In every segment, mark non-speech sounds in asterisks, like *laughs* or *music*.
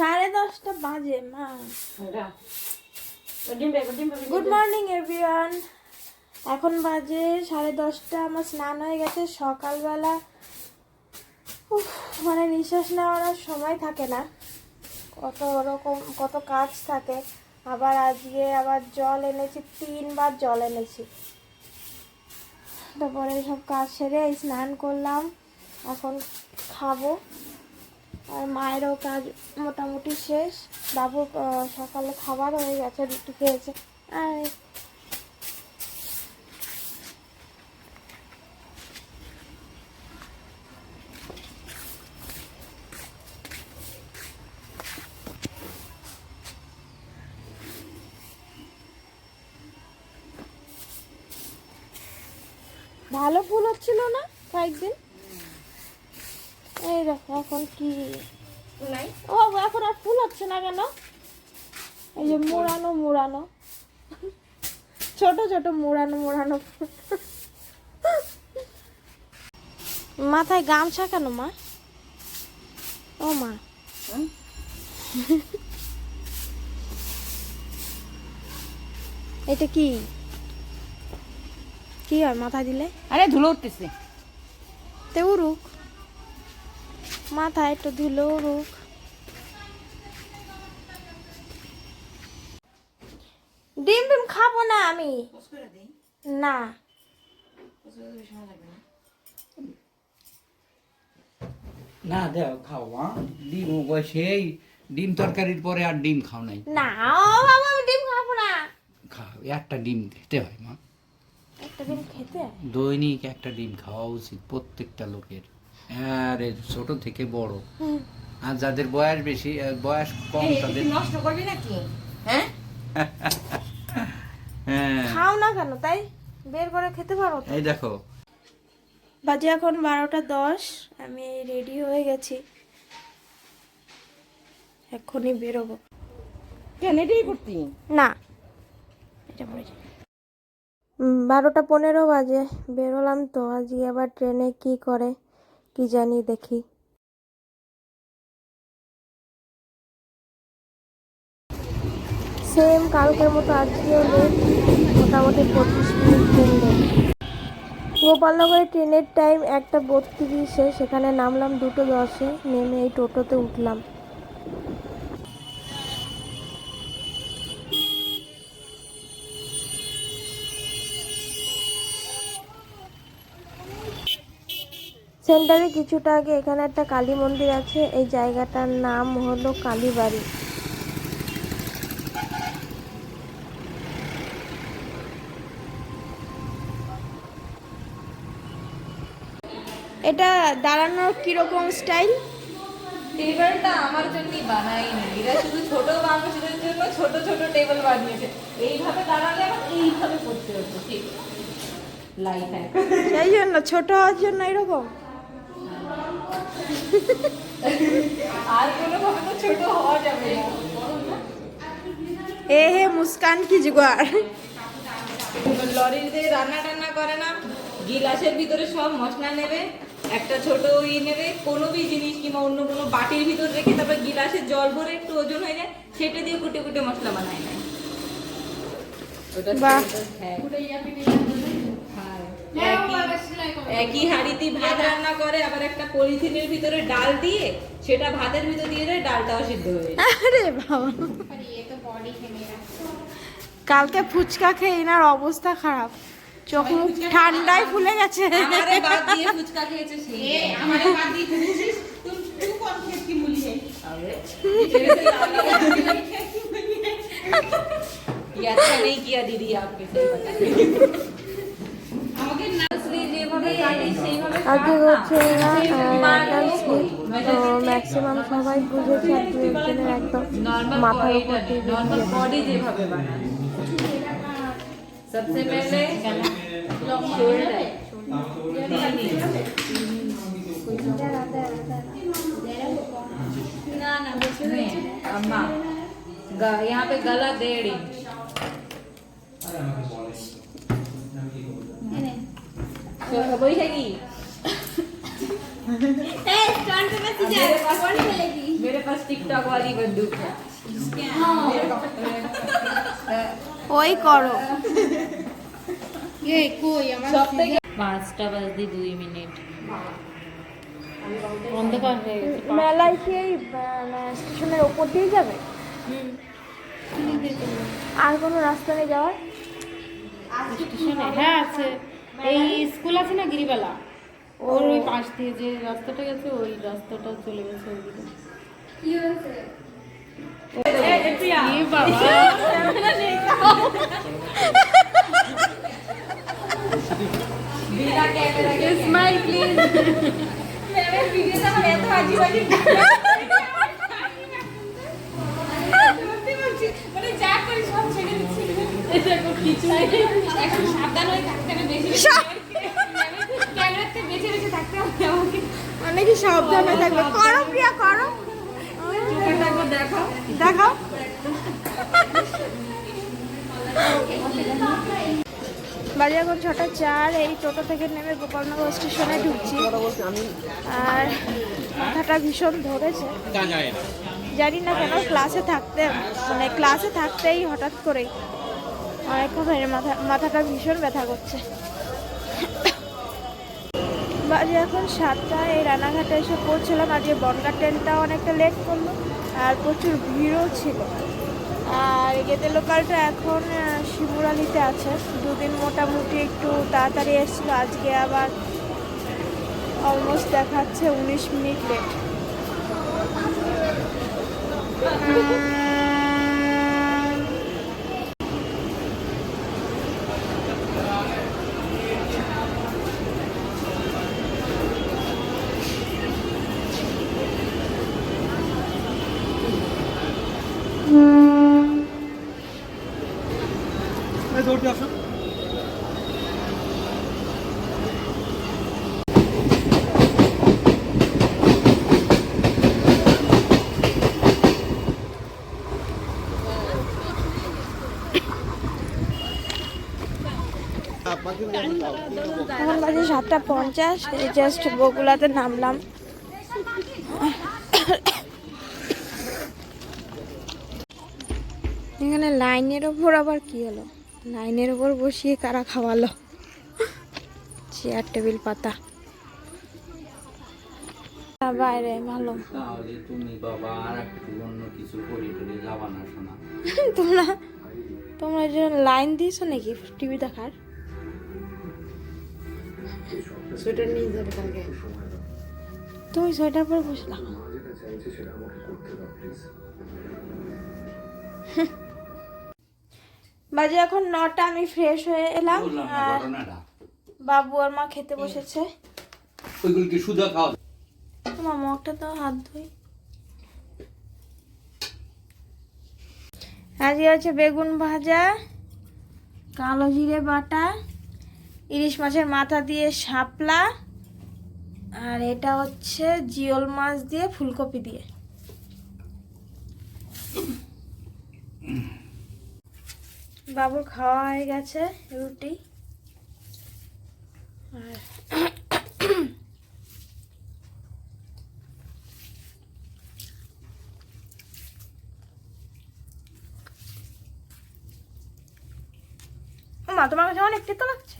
সাড়ে দশটা বাজে মা। গুড মর্নিং এভরিওয়ান এখন বাজে সাড়ে দশটা আমার স্নান হয়ে গেছে সকালবেলা। উফ, মানে নিঃশ্বাস নেওয়ার আর সময় থাকে না। কত রকম কত কাজ থাকে। আবার আজকে আবার জল এনেছি তিনবার জল এনেছি। তারপরে সব কাজ সেরে স্নান করলাম। এখন খাব। আর মায়েরও কাজ মোটামুটি শেষ। বাবু সকালে খাবার হয়ে গেছে, রুটি খেয়েছে। আর ভালো ফুল হচ্ছিল না কয়েকদিন? এই দেখো এখন কি? ও এখন আর ফুল হচ্ছে না কেন? এই যে মোড়ানো মোড়ানো। ছোট ছোট মোড়ানো মোড়ানো। মাথায় গামছা কেন মা? ও মা। এটা কি? কি হয় মাথায় দিলে? আরে ধুলো উঠতেছে। তে উড়ুক। মাথায় একটু ধুলো উড়ুক ডিম ডিম খাব না আমি। না। না? দেও খাও ডিম সেই ডিম তরকারির পরে আর ডিম খাও নাই। না বাবা আমি ডিম খাব না। খাও একটা ডিম খেতে হয় মা। একটা ডিম খেতে দৈনিক একটা ডিম খাওয়া উচিত প্রত্যেকটা লোকের। আরে ছোট থেকে বড়। হুম। আর যাদের বয়স বেশি বয়স কম তাদের নষ্ট করবি নাকি? হ্যাঁ? *laughs* হ্যাঁ। খাও না কেন তাই? বের করে খেতে পারো এই দেখো। বাজে এখন বারোটা দশ আমি রেডি হয়ে গেছি। এক্ষুনি বেরোবো। কেন এটাই করতি? না। এটা পড়ে বারোটা পনেরো বাজে বেরোলাম তো আজকে আবার ট্রেনে কি করে? কি জানি দেখি। সেম কালকের মতো আজকেও মোটামুটি পঁচিশ মিনিট ট্রেন গোপালনগরের ট্রেনের টাইম একটা বত্রিশে, সেখানে নামলাম দুটো দশে, নেমে এই টোটোতে উঠলাম। সেন্টারে কিছুটা আগে এখানে একটা কালী মন্দির আছে। এই জায়গাটার নাম হলো কালীবাড়ি। এটা দাঁড়ানোর কীরকম স্টাইল? টেবিলটা আমার জন্যই বানাইনি এরা শুধু ছোট মানুষদের জন্য ছোট ছোট টেবিল বানিয়েছে। এইভাবে দাঁড়ালে আমার এইভাবে করতে হতো ঠিক। লাইফ সেই জন্য ছোট হওয়ার জন্য এরকম? আর কোনো তো ছোট হওয়া যাবে না এ হে মুস্কান কি জুগার লরির দিয়ে রান্না টান্না করে না গিলাসের ভিতরে সব মশলা নেবে একটা ছোট ই নেবে কোনো বি জিনিস কিংবা অন্য কোনো বাটির ভিতর রেখে তারপর গিলাসের জল ভরে একটু ওজন হয়ে যায় সেটা দিয়ে কুটে কুটে মশলা বানায় নেয়। ওটা হ্যাঁ। একই- একই হাঁড়িতে ভাত রান্না করে আবার একটা পলিথিনের ভিতরে ডাল দিয়ে সেটা ভাতের ভিতর দিয়ে দেয় ডালটাও সিদ্ধ হয়ে যায় আরে বাবা কালকে ফুচকা খেয়ে এনার অবস্থা খারাপ চোখ মুখ ঠান্ডায় ফুলে গেছে আমারে বাদ দিয়ে ফুচকা খেয়েছে সেই আমারে বাদ দিয়ে খেয়েছিস তুই তুই কোন খেত কি মুলি है ये अच्छा नहीं किया दीदी आपके सही আগে কাট না। হচ্ছে না ম্যাডাম স্লিপ मैं তো ম্যাক্সিমাম সবাই বুঝেছে আর দু একজনের একদম नॉर्मल মাথার উপর দিয়ে नॉर्मल बॉडी যেভাবে বানায় सबसे पहले शोल्डर ना ना नहीं अम्मा ग- यहाँ पे गला डेढ़ इंच तो वही है कि मेरे पास मेरे पास टिकटॉक वाली बंदूक है ওই করো সব থেকে পাঁচটা বাজতে দুই মিনিট অন্ধকার হয়ে গেছে মেলায় কি এই আহ, স্টেশনের ওপর দিয়ে যাবে আর কোনো রাস্তা নেই যাওয়ার স্টেশনে হ্যাঁ আছে এই স্কুল আছে না গিরিবালা ওর ওই পাশ দিয়ে যে রাস্তাটা গেছে ওই রাস্তাটা চলে গেছে ওইদিকে কি হয়েছে? স্মাইল *laughs* সাবধান হয়ে থাকতে বেশি মানে কি সাবধানে থাকবে। করো প্রিয়া করো। দেখো দেখো দেখাও। বাজে এখন ছটা চার এই টোটো থেকে নেমে গোপালনগর স্টেশনে ঢুকছি। আর মাথাটা ভীষণ ধরেছে। জানি না কেন ক্লাসে থাকতে মানে ক্লাসে থাকতেই হঠাৎ করেই অনেকক্ষণ মাথা মাথাটা ভীষণ ব্যথা করছে। বাজে এখন সাতটা, এই রানাঘাটে এসে পৌঁছলাম। আজকে বনগা ট্রেনটা অনেকটা লেট করল, আর প্রচুর ভিড়ও ছিল। আর গেদে লোকালটা এখন শিমুরালিতে আছে। দুদিন মোটামুটি একটু তাড়াতাড়ি এসেছিল, আজকে আবার অলমোস্ট দেখাচ্ছে উনিশ মিনিট লেট এখন বাজে সাতটা পঞ্চাশ জাস্ট বগুলাতে নামলাম। এখানে লাইনের ওপর আবার কি হলো? লাইনের উপর বসিয়ে কারা খাওয়ালো? চেয়ার টেবিল পাতা। বাইরে ভালো তাহলে তুমি বাবা আর একটু অন্য কিছু করি টরি যাবা না শোনা *laughs* তোমরা তোমরা যে লাইন দিয়েছ নাকি টিভি দেখার? সোয়েটার নিয়ে যাবে কালকে। তুমি সোয়েটার পরে *laughs* বাজে এখন নটা আমি ফ্রেশ হয়ে এলাম। আর বাবু আর মা খেতে বসেছে। ওইগুলো কি সুদা খাওয়া তোমার মুখটা তো হাত ধুই। আজকে হচ্ছে বেগুন ভাজা কালো জিরে বাটা ইলিশ মাছের মাথা দিয়ে শাপলা আর এটা হচ্ছে জিওল মাছ দিয়ে ফুলকপি দিয়ে। বাবুর খাওয়া হয়ে গেছে রুটি। আর মা, তোমার কাছে অনেক তেতো লাগছে?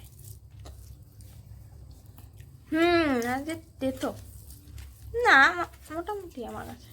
হুম আজ তেতো। না মোটামুটি আমার কাছে।